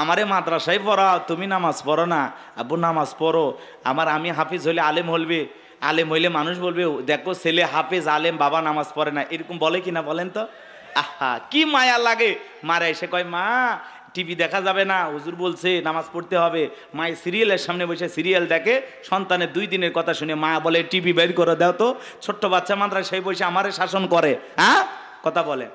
আমারে মাদ্রাসায় পড়াও তুমি নামাজ পড়ো না। আব্বু, নামাজ পড়ো। আমার আমি হাফিজ হলে আলেম হলবে। আলেম হইলে মানুষ বলবে, দেখো ছেলে হাফেজ, আলেম, বাবা নামাজ পড়ে না। এরকম বলে কিনা বলেন তো? আহা, কি মায়া লাগে। মারা এসে কয়, মা, টিভি দেখা যাবে না। হুজুর বলছে নামাজ পড়তে হবে। মায়ের সিরিয়ালের সামনে বসে সিরিয়াল দেখে, সন্তানের দুই দিনের কথা শুনে মা বলে, টিভি বের করে দাও তো। ছোট্ট বাচ্চা মাদ্রাসায় বসে আমারে শাসন করে। হ্যাঁ কথা বলে।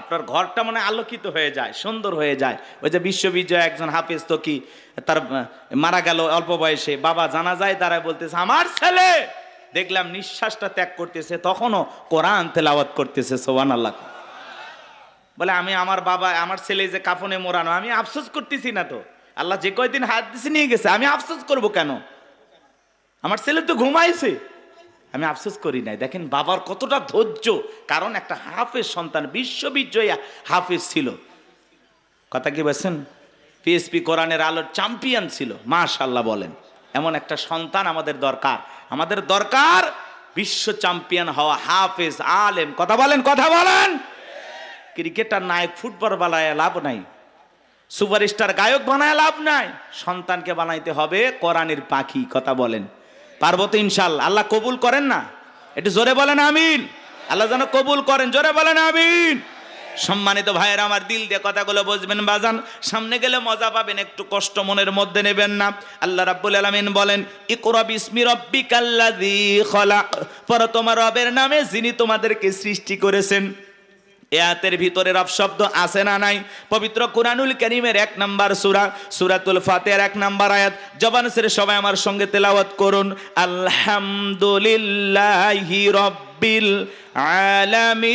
আপনার ঘরটা মানে আলোকিত হয়ে যায়, সুন্দর হয়ে যায়। ওই যে বিশ্ববিজয় একজন হাফেজ তো কি তার মারা গেল অল্প বয়সে। বাবা জানা যায় তারা বলতেছে, আমার ছেলে! দেখলাম নিঃশ্বাসটা ত্যাগ করতেছে, তখনও কোরআন তেলাওয়াত করতেছে সোহান আল্লাহ বলে, আমি আমার বাবা, আমার ছেলে যে কাফনে মোড়ানো, আমি আফসোস করতেছি না তো। আল্লাহ যে কয়দিন হাত দিছে নিয়ে গেছে, আমি আফসোস করব কেন? আমার ছেলে তো ঘুমাইছে। আমি আফসোস করি নাই। দেখেন বাবার কতটা ধৈর্য। কারণ একটা হাফেজ সন্তান বিশ্ববিজয়ী হাফেজ ছিল। কথা কি বলছেন? পিএসপি কোরআনের আলোর চ্যাম্পিয়ন ছিল মাশাল্লাহ বলেন। এমন একটা সন্তান আমাদের দরকার। আমাদের দরকার বিশ্ব চ্যাম্পিয়ন হওয়া হাফেজ, আলেম। কথা বলেন কথা বলেন। ক্রিকেটার নায়ক ফুটবল বানায় লাভ নাই। সুপারস্টার গায়ক বানায় লাভ নাই। সন্তানকে বানাইতে হবে কোরআনের পাখি, কথা বলেন। পারব তো ইনশাল আল্লাহ কবুল করেন না? একটু জোরে বলেন আমিন। আল্লাহ যেন কবুল করেন। জোরে বলেন আমিন। সম্মানিত ভাইয়ের, আমার দিল দিয়ে কথাগুলো বুঝবেন, বাজান। সামনে গেলে মজা পাবেন, একটু কষ্ট মনের মধ্যে নেবেন না। আল্লাহ রাব্বুল আলামিন বলেন ইকরা বিসমি রাব্বিকাল্লাযী পর তোমার রবের নামে যিনি তোমাদেরকে সৃষ্টি করেছেন। এ আয়াতের ভিতরে রব শব্দ আসে না নাই? পবিত্র কুরানুল কেনিমের এক নাম্বার সুরা, সুরাতুল ফাতের এক নাম্বার আয়াত। জবান সেরে সবাই আমার সঙ্গে তেলাওয়াত করুন। আলহামদুলিল্লাহি রব্বিল আলামিন।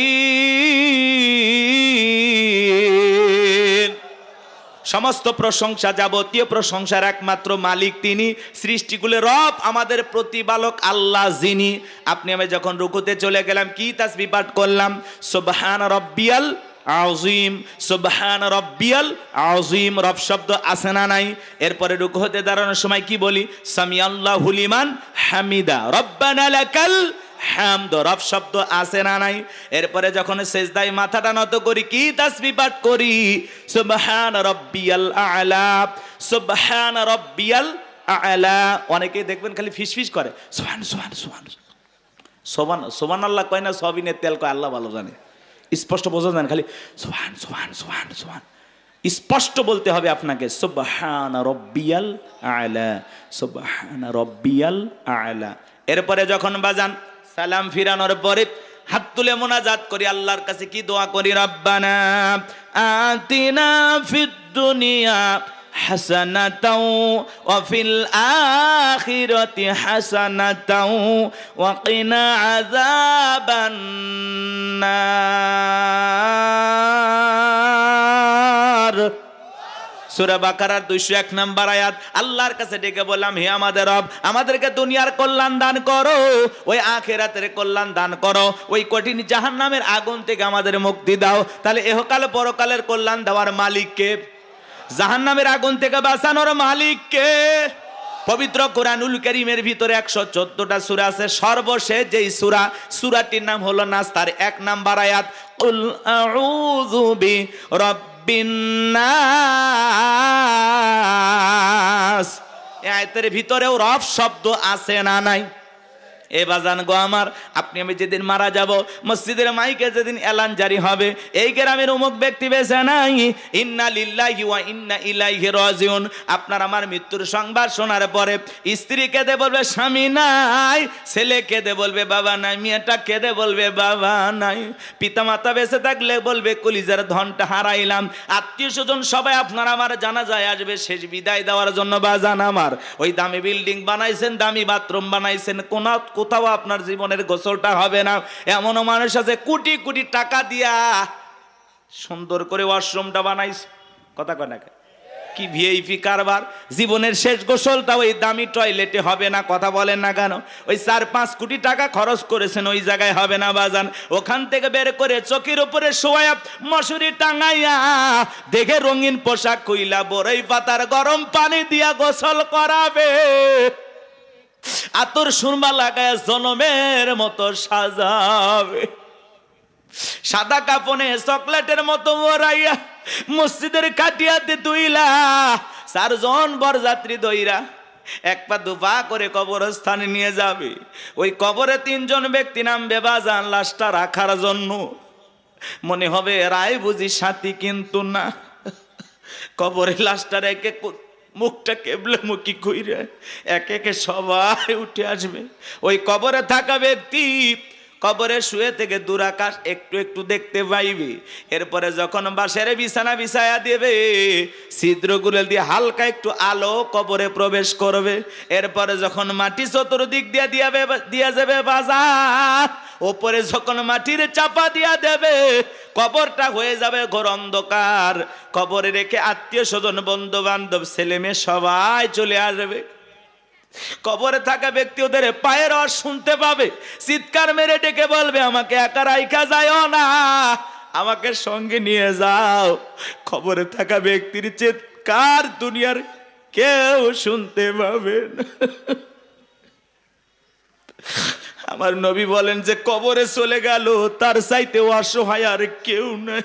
সমস্ত প্রশংসা যাবতীয় প্রশংসার একমাত্র মালিক তিনি সৃষ্টিগুলো রব, আমাদের প্রতিপালক আল্লাহ যিনি। আপনি, আমি যখন রুকুতে চলে গেলাম, কি তাসবি পাঠ করলাম? সুবহান রব্বিয়াল আজিম সুবহান রব্বিয়াল আজিম রব শব্দ আছে না নাই? এরপরে রুকু হতে দাঁড়ানোর সময় কি বলি? সামি হুলিমান হামিদা। রব্বানা লাকাল হামদ রব শব্দ আসে না নাই? এরপরে যখন সেজদাই মাথাটা নত করি, কি তাসবি পাঠ করি? সুবহান রব্বিয়াল আলা, সুবহান রব্বিয়াল আলা। অনেকে দেখবেন খালি ফিসফিস করে, সুবহান সুবহান সুবহান। সোবান সোবান আল্লাহ কয় না, সবিনের তেল কয়, আল্লাহ ভালো জানে। স্পষ্ট বোঝা যান খালি সুবহান সুবহান সুবহান সুবহান। স্পষ্ট বলতে হবে আপনাকে, সুবহান রব্বিয়াল আলা, সুবহান রব্বিয়াল আলা। এরপরে যখন বাজান সালাম ফিরানোর পরে হাত তুলে মোনাজাত করি, আল্লাহর কাছে কি দোয়া করি? রব্বানা আতিনা ফিদ দুনিয়া হাসানাতাও ওয়া ফিল আখিরাতি হাসানাতাও ওয়া কিনা আযাবান্নার। সুরা বাকারার দুইশো এক নাম্বার আয়াত, আল্লাহর কাছে ডেকে বললাম, হে আমাদের রব, আমাদেরকে দুনিয়ার কল্যাণ দান করো, ওই আখেরাতের কল্যাণ দান করো, ওই কঠিন জাহান নামের আগুন থেকে আমাদের মুক্তি দাও, তাহলে এহকাল পরকালের কল্যাণ দেওয়ার মালিককে জাহান নামের আগুন থেকে বাঁচানোর মালিককে পবিত্র কোরআনুল করিমের ভিতরে একশো চোদ্দটা সুরা আছে, সর্বশেষ যেই সুরা, সুরাটির নাম হলো নাস, তার এক নাম্বার আয়াত নাস। এই আয়াতের ভিতরেও রব শব্দ আছে না নাই? এ বাজান গো আমার, আপনি আমি যেদিন মারা যাব, মসজিদের মাইকে যেদিন এলান জারি হবে, এই গ্রামের অমুক ব্যক্তি বেছে নাই। ইন্না লিল্লাহি ওয়া ইন্না ইলাইহি রাজিউন। আপনার আমার মৃত্যুর সংবাদ শোনার পরে স্ত্রী কেঁদে বলবে, স্বামী নাই। ছেলে কেঁদে বলবে, বাবা নাই। মেয়েটা কেঁদে বলবে, বাবা নাই। পিতামাতা বেঁচে থাকলে বলবে, কলিজার ধনটা হারাইলাম। আত্মীয় স্বজন সবাই, আপনার আমার জানা যায় আসবে, শেষ বিদায় দেওয়ার জন্য বাজান আমার। ওই দামি বিল্ডিং বানাইছেন, দামি বাথরুম বানাইছেন কোন কোথাও আপনার জীবনের গোসলটা হবে না। এমনও মানুষ আছে, কোটি কোটি টাকা দিয়া সুন্দর করে ওয়াশরুমটা বানাইছে। কথা কয় না কি ভিআইপি কারবার? জীবনের শেষ গোসলটা ওই দামি টয়লেটে হবে না, কথা বলেন না কেন? ওই চার পাঁচ কোটি টাকা খরচ করেছেন, ওই জায়গায় হবে না বাজান। ওখান থেকে বের করে চোখের উপরে শোয়া মশুরি টাঙাইয়া দেখে রঙিন পোশাক কইলা বড়ই পাতার গরম পানি দিয়া গোসল করাবে। আতর সুরমা লাগায় জনমের মতো সাজাবে। সাদা কাপনে চকলেটের মতো মোরাইয়া মসজিদের কাটিয়াতে দুইলা চারজন বরযাত্রী দইরা এক পা দুপা করে কবরস্থানে নিয়ে যাবে। ওই কবরে তিনজন ব্যক্তি নামবে বাজান লাশটা রাখার জন্য। মনে হবে রায় বুঝি সাথী কিন্তু না। কবরে লাশটা রেখে মুখটা কেবলে মুখি কইরে এক একে সবাই উঠে আসবে। ওই কবরে থাকা ব্যক্তি কবরে শুয়ে থেকে দূরাকাশ একটু একটু দেখতে পাইবে। এরপরে যখন বাসের বিছানা বিছায়া দেবে, ছিদ্রগুলো দিয়ে হালকা একটু আলো কবরে প্রবেশ করবে। এরপরে যখন মাটি চতুর্দিক দিয়ে দিয়াবে দিয়া যাবে বাজার, ওপরে যখন মাটির চাপা দিয়া দেবে, কবরটা হয়ে যাবে ঘোর অন্ধকার। কবরে রেখে আত্মীয় স্বজন বন্ধু বান্ধব ছেলে মেয়ে সবাই চলে আসবে। কবরে থাকা ব্যক্তি ওদের পায়ের রস শুনতে পাবে, চিৎকার মেরে ডেকে বলবে, আমাকে একা রাইখা যায় না, আমাকে সঙ্গে নিয়ে যাও। খবরে থাকা ব্যক্তির চিৎকার দুনিয়ার কেউ শুনতে পাবে না। আমার নবী বলেন যে, কবরে চলে গেল, তার চাইতে অসহায় আর কেউ নাই।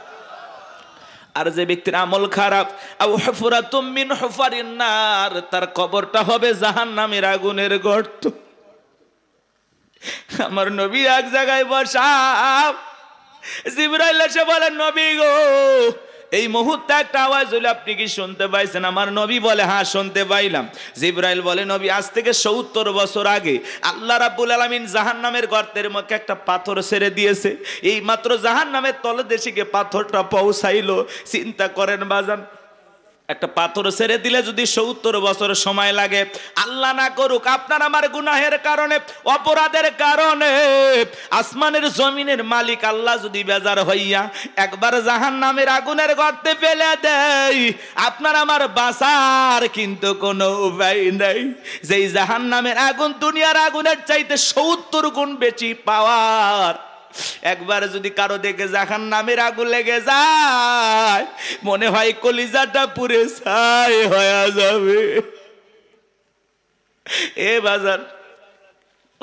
আর যে ব্যক্তির আমল খারাপ, আও হফুরা তুমিন হফারিন নার, তার কবরটা হবে জাহান নামের আগুনের গর্ত। আমার নবী এক জায়গায় বসা, জিবরাইল এসে বলেন নবী গো এই মুহূর্তে একটা আওয়াজ হইল আপনি কি শুনতে পাইছেন? আমার নবী বলে হ্যাঁ শুনতে পাইলাম। জিব্রাইল বলে, নবী, আজ থেকে সত্তর বছর আগে আল্লাহ রাব্বুল আলামিন জাহান্নামের গর্তের মুখে একটা পাথর ছেড়ে দিয়েছে। এই মাত্র জাহান নামের তলদেশে গিয়ে পাথরটা পৌঁছাইলো। চিন্তা করেন, বাজান একটা পাথর ছেড়ে দিলে যদি সত্তর বছর সময় লাগে, আল্লাহ না করুক, আপনার আমার গুনাহের কারণে, অপরাধের কারণে, আসমানের জমিনের মালিক আল্লাহ যদি বেজার হইয়া একবার জাহান নামের আগুনের গর্তে ফেলে দেয়, আপনার আমার বাসার কিন্তু কোনো উপায় নেই। যেই জাহান নামের আগুন দুনিয়ার আগুনের চাইতে সত্তর গুণ বেশি পাওয়ার একবার যদি কারও দেখে জাহান নামের আগুন লেগে যায়, মনে হয় কলিজাটা পুরে ছাই হয়ে যাবে। এ বাজার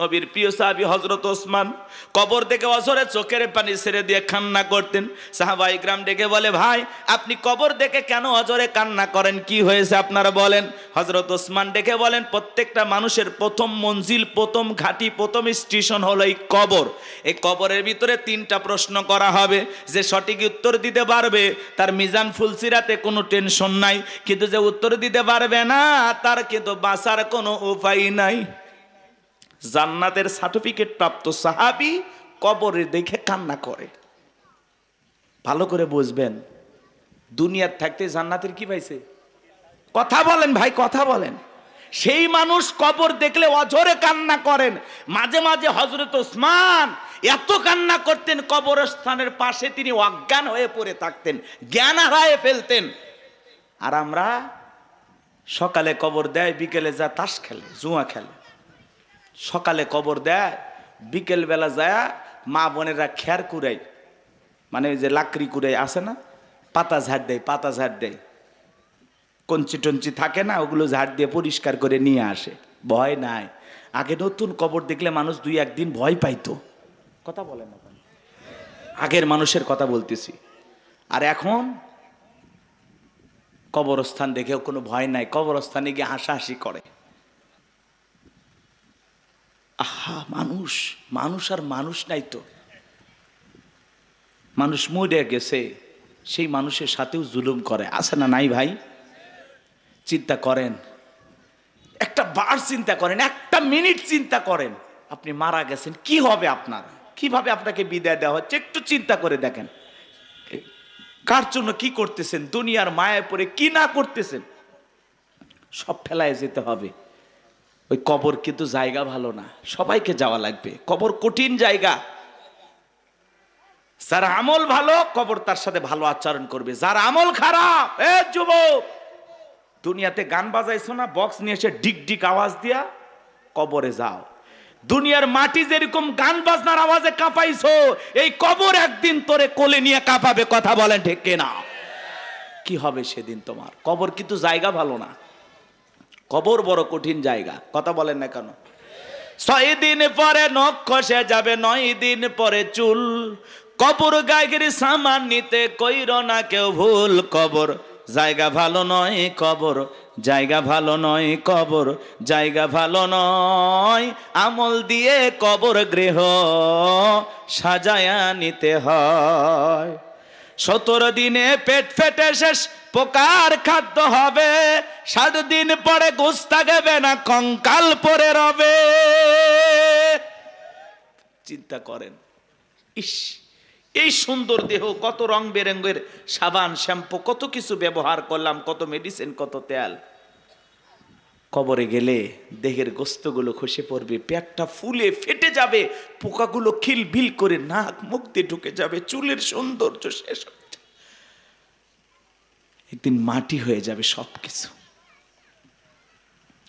নবীর প্রিয় সাহাবি হজরত ওসমান কবর দেখে অসরে চোখের পানি ছেড়ে দিয়ে কান্না করতেন। সাহাবা ইকরাম ডেকে বলে, ভাই, আপনি কবর দেখে কেন অজরে কান্না করেন? কি হয়েছে আপনারা বলেন? হজরত ওসমান ডেকে বলেন, প্রত্যেকটা মানুষের প্রথম মঞ্জিল, প্রথম ঘাটি, প্রথম স্টেশন হলো এই কবর। এই কবরের ভিতরে তিনটা প্রশ্ন করা হবে। যে সঠিক উত্তর দিতে পারবে, তার মিজান ফুলসিরাতে কোনো টেনশন নাই। কিন্তু যে উত্তর দিতে পারবে না, তার কিন্তু বাঁচার কোনো উপায় নাই। জান্নাতের সার্টিফিকেট প্রাপ্ত সাহাবি কবরে দেখে কান্না করে। ভালো করে বুঝবেন, দুনিয়ার থাকতে জান্নাতের কি পাইছে? কথা বলেন ভাই, কথা বলেন। সেই মানুষ কবর দেখলে অঝরে কান্না করেন। মাঝে মাঝে হজরত ওসমান এত কান্না করতেন, কবরস্থানের পাশে তিনি অজ্ঞান হয়ে পড়ে থাকতেন, জ্ঞান হারায় ফেলতেন। আর আমরা সকালে কবর দেয়, বিকেলে যা তাস খেলে, জুয়া খেলে। সকালে কবর দেয়, বিকেল বেলা যায়, মা বোনেরা খেয়ার কুড়াই মানে ওই যে লাকড়ি কুড়াই আসে না? পাতা ঝাড় দেয়, পাতা ঝাড় দেয়। কঞ্চি টঞ্চি থাকে না, ওগুলো ঝাড় দিয়ে পরিষ্কার করে নিয়ে আসে। ভয় নাই। আগে নতুন কবর দেখলে মানুষ দুই একদিন ভয় পাইতো। কথা বলেন না আগের মানুষের কথা বলতেছি। আর এখন কবরস্থান দেখেও কোনো ভয় নাই। কবরস্থানে গিয়ে হাসাহাসি করে। আহা, মানুষ মানুষ আর মানুষ নাই তো। মানুষ মরে গেছে, সেই মানুষের সাথেও জুলুম করে। আছে না নাই ভাই? চিন্তা করেন। একটা বার চিন্তা করেন, একটা মিনিট চিন্তা করেন, আপনি মারা গেছেন, কি হবে আপনার? কীভাবে আপনাকে বিদায় দেওয়া হচ্ছে? একটু চিন্তা করে দেখেন। কার জন্য কি করতেছেন? দুনিয়ার মায়ায় পড়ে কি না করতেছেন? সব ফেলায় যেতে হবে। ওই কবর কিন্তু জায়গা ভালো না, সবাইকে যাওয়া লাগবে। কবর কঠিন জায়গা। যার আমল ভালো, কবর তার সাথে ভালো আচরণ করবে। যার আমল খারাপ, এ যুবক! দুনিয়াতে গান বাজাইছো না, বক্স নিয়ে এসে ডিক ডিক আওয়াজ দিয়া কবরে যাও। দুনিয়ার মাটি যেরকম গান বাজনার আওয়াজে কাঁপাইছো, এই কবর একদিন তোরে কোলে নিয়ে কাঁপাবে, কথা বলেন ঠিক না কি হবে সেদিন তোমার? কবর কিন্তু জায়গা ভালো না। কবর বড় কঠিন জায়গা, কথা বলেন না কেন? ছয় দিন পরে নখ খসে যাবে, নয় দিন পরে চুল। কবর গায়ের সামান নিতে কইর না কেউ ভুল কবর। জায়গা ভালো নয় কবর, জায়গা ভালো নয় কবর, জায়গা ভালো নয় আমল দিয়ে কবর গৃহ সাজায়া নিতে হয়। সতেরো দিনে পেট ফেটে শেষ পোকার খাদ্য হবে। ষাট দিন পরে গোস থাকবে না, কঙ্কাল পরে রবে। চিন্তা করেন। ইস, এই সুন্দর দেহ, কত রং বেরঙ্গের সাবান, শ্যাম্পু, কত কিছু ব্যবহার করলাম, কত মেডিসিন কত তেল। কবরে গেলে দেহের গোস্তগুলো খসে পড়বে, পেটটা ফুলে ফেটে যাবে, পোকাগুলো খিলবিল করে নাক দিয়ে ঢুকে যাবে, চুলের সৌন্দর্য শেষ যাবে। একদিন মাটি হয়ে যাবে সব কিছু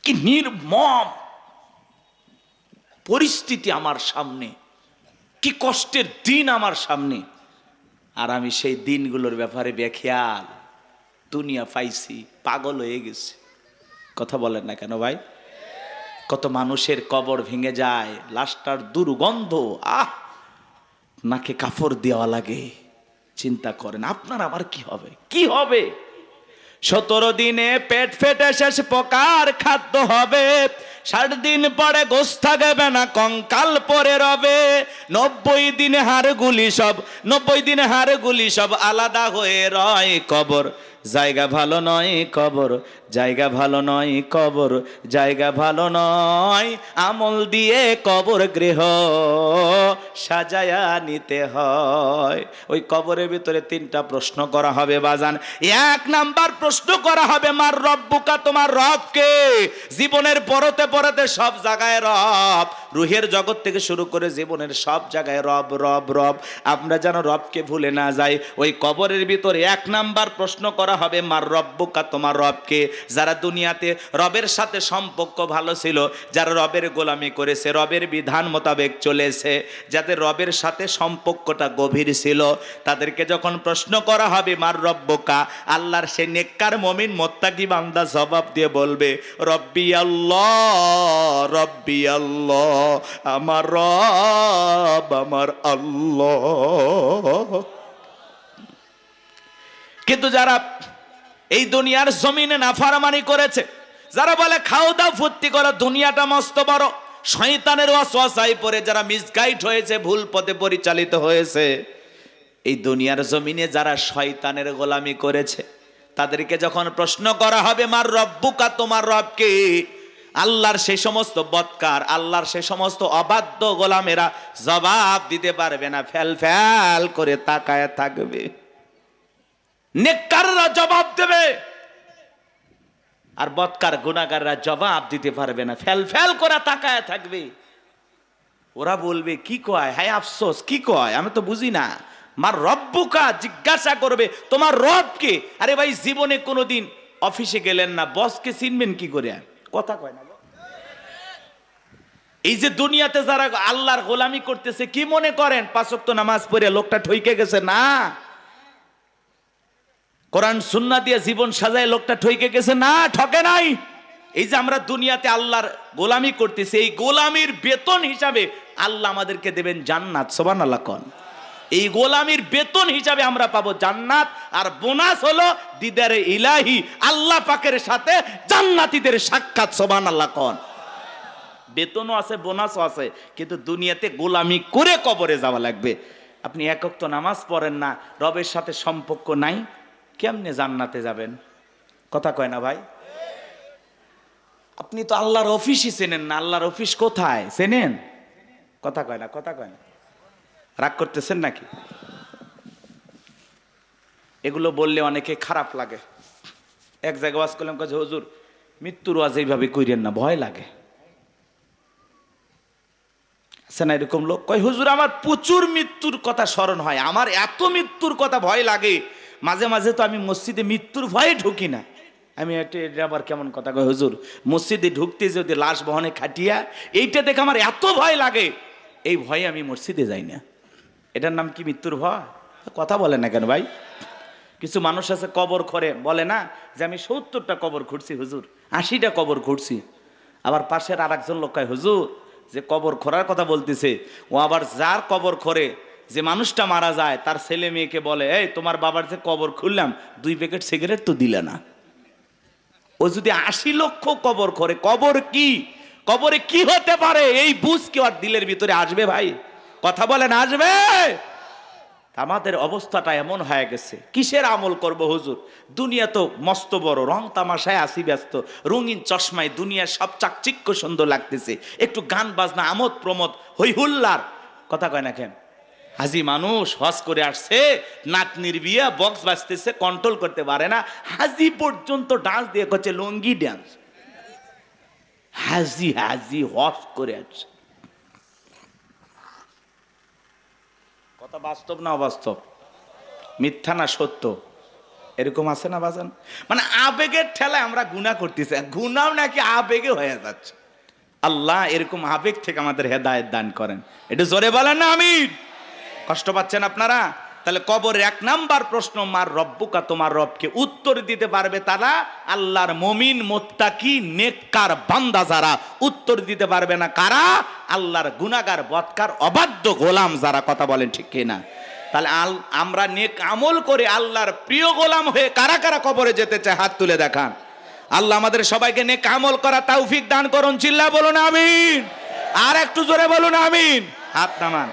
কি নির্মম পরিস্থিতি আমার সামনে, কি কষ্টের দিন আমার সামনে। আর আমি সেই দিনগুলোর ব্যাপারে বেখেয়াল, দুনিয়া পাইছি, পাগল হয়ে গেছে। কথা বলেন না কেন ভাই? কত মানুষের কবর ভেঙে যায়, লাশটার দুর্গন্ধ, আহ! নাকে কাপড় দেওয়া লাগে, চিন্তা করেন, আপনার আবার কি হবে? কি হবে? সতেরো দিনে পেট ফেটে শেষ পোকার খাদ্য হবে। ষাট দিন পরে গোস থাকবে না, কঙ্কাল পরে রবে। নব্বই দিনে হাড়গুলি সব, নব্বই দিনে হাড়গুলি সব আলাদা হয়ে রয় কবর। জায়গা ভালো নয় কবর জায়গা ভালো নয় কবর, জায়গা ভালো নয় আমল দিয়ে কবর গৃহ সাজায়া নিতে হয়। ওই কবরের ভিতরে তিনটা প্রশ্ন করা হবে বাজান। এক নাম্বার প্রশ্ন করা হবে, মার রব্বুকা, তোমার রবকে জীবনের পরতে পরতে সব জায়গায় রব, রুহের জগৎ থেকে শুরু করে জীবনের সব জায়গায় রব রব রব। আমরা যেন রবকে ভুলে না যাই। ওই কবরের ভিতরে এক নাম্বার প্রশ্ন করা হবে, মার রব্বুকা, তোমার রবকে যারা দুনিয়াতে রবের সাথে সম্পর্ক ভালো ছিল, যারা রবের গোলামি করেছে, রবের বিধান মোতাবেক চলেছে, যাদের রবের সাথে সম্পর্কটা গভীর ছিল, তাদেরকে যখন প্রশ্ন করা হবে, মার রব্বকা আল্লাহর সে নেককার মমিন মোত্তাকি বান্দা জবাব দিয়ে বলবে, রব্বি আল্লাহ রব্বি আল্লাহ, আমার রব, আমার আল্লাহ। কিন্তু যারা এই দুনিয়ার জমিনে নাফারমানি করেছে। যারা বলে, খাও দাও, ফুর্তি করো, দুনিয়াটা মস্ত বড়। শয়তানের ওয়াসওয়াসায় পড়ে যারা মিসগাইড হয়েছে, ভুল পথে পরিচালিত হয়েছে। এই দুনিয়ার জমিনে যারা শয়তানের গোলামি করেছে, তাদেরকে যখন প্রশ্ন করা হবে, মার রব্বুকা, তোমার রবকে আল্লাহর সেই সমস্ত বৎকার, আল্লাহর সেই সমস্ত অবাধ্য গোলামেরা জবাব দিতে পারবে না। ফ্যাল ফ্যাল করে তাকায় থাকবে। নেককাররা জবাব দেবে। আর বৎকার গুণাগাররা জবাব দিতে পারবে না। ফেল ফেল করে তাকায় থাকবে। ওরা বলবে, কি কয়? হায় আফসোস, কি কয়? আমি তো বুঝি না। মার রব্বুকা জিজ্ঞাসা করবে, তোমার রবকে আরে ভাই, জীবনে কোনোদিন অফিসে গেলেন না। বসকে চিনবেন কি করে? কথা কয় না এই যে দুনিয়াতে যারা আল্লাহর গোলামি করতেছে, কি মনে করেন? পাঁচক্ত নামাজ পড়ে লোকটা ঠইকে গেছে? না। কোরআন সুন্না দিয়ে জীবন সাজায় লোকটা ঠইকে গেছে, না, ঠকে নাই। এই যে আমরা দুনিয়াতে আল্লাহর গোলামি করতেছি, এই গোলামির বেতন হিসাবে আল্লাহ আমাদেরকে দেবেন জান্নাত সোবান আল্লাহ কন। এই গোলামির বেতন হিসাবে আমরা পাবো জান্নাত, আর বোনাস হলো দিদারে ইলাহি, আল্লাহ পাকের সাথে জান্নাতীদের সাক্ষাৎ সোবান আল্লাহ কন। বেতনও আছে, বোনাসও আছে, কিন্তু দুনিয়াতে গোলামি করে কবরে যাওয়া লাগবে। আপনি একক তো নামাজ পড়েন না, রবের সাথে সম্পর্ক নাই। কেমনে জান্নাতে যাবেন? কথা কয় না ভাই? আপনি তো আল্লাহর অফিসই চেনেন না, আল্লাহর অফিস কোথায়? চেনেন? কথা কয় না, কথা কয় না। রাগ করতেছেন নাকি? এগুলো বললে অনেকে খারাপ লাগে। এক জায়গায় ওয়াজ করলাম কাছে হুজুর, মৃত্যুর ওয়াজ এইভাবে কইরেন না, ভয় লাগে। আছে না, এরকম লোক কয়, হুজুর, আমার প্রচুর মৃত্যুর কথা স্মরণ হয়, আমার এত মৃত্যুর কথা ভয় লাগে মাঝে মাঝে তো আমি মসজিদে মৃত্যুর ভয়ে ঢুকি না। আমি এটা আবার কেমন কথা কয়, হুজুর, মসজিদে ঢুকতে যদি লাশ বহনে খাটিয়া, এইটা দেখে আমার এত ভয় লাগে, এই ভয়ে আমি মসজিদে যাই না। এটার নাম কি মৃত্যুর ভয়? কথা বলে না কেন ভাই? কিছু মানুষ আছে কবর খরে বলে না যে আমি সত্তরটা কবর খুঁড়ছি, হুজুর, আশিটা কবর খুঁড়ছি। আবার পাশের আর একজন লোক হুজুর, যে কবর খোরার কথা বলতেছে, ও আবার যার কবর খরে যে মানুষটা মারা যায়, তার ছেলে মেয়েকে বলে, এই, তোমার বাবার যে কবর খুললাম, দুই প্যাকেট সিগারেট তো দিলে না। ও যদি আশি লক্ষ কবর করে কবর কি? কবরে কি হতে পারে? এই বুঝ কি আর দিলের ভিতরে আসবে ভাই? কথা বলেন, আসবে? আমাদের অবস্থাটা এমন হয়ে গেছে। কিসের আমল করব হুজুর? দুনিয়া তো মস্ত বড়, রং তামাশায় আসি ব্যস্ত। রঙিন চশমায় দুনিয়ার সব চাকচিক্য সুন্দর লাগতেছে। একটু গান, বাজনা আমোদ প্রমোদ হই হুল্লার। কথা কয় না কেন? হাজি মানুষ হজ করে আসছে, নাতনির বিয়া বক্স বাজতেছে কন্ট্রোল করতে পারে না। হাজি পর্যন্ত ডান্স দিয়ে করছে, লঙ্গি ডান্স হাজি হাজি হজ করে আসছে। কথা বাস্তব না অবাস্তব? মিথ্যা না সত্য? এরকম আছে না বাজান? মানে আবেগের ঠেলায় আমরা গুণা করতেছি গুণাও নাকি আবেগে হয়ে যাচ্ছে। আল্লাহ এরকম আবেগ থেকে আমাদের হেদায়েত দান করেন। এটা জোরে বলেন না আমির কষ্ট পাচ্ছেন আপনারা? তাহলে কবরের এক নাম্বার প্রশ্ন, মার রব্বুকা, তোমার রবকে উত্তর দিতে পারবে তারা? আল্লাহর মমিন, মোত্তাকি, নেককার বান্দা যারা, উত্তর দিতে পারবে না কারা? আল্লাহর গুনাগার বৎকার, অবাধ্য গোলাম যারা, কথা বলেন ঠিক কিনা? তাহলে আল, আমরা নেক আমল করে আল্লাহর প্রিয় গোলাম হয়ে কারা কারা কবরে যেতে চায়? হাত তুলে দেখান। আল্লাহ আমাদের সবাইকে নেক আমল করা তৌফিক দান করুন। চিল্লা বলুন, আমিন। আর একটু জোরে বলুন, আমিন। হাত নামান।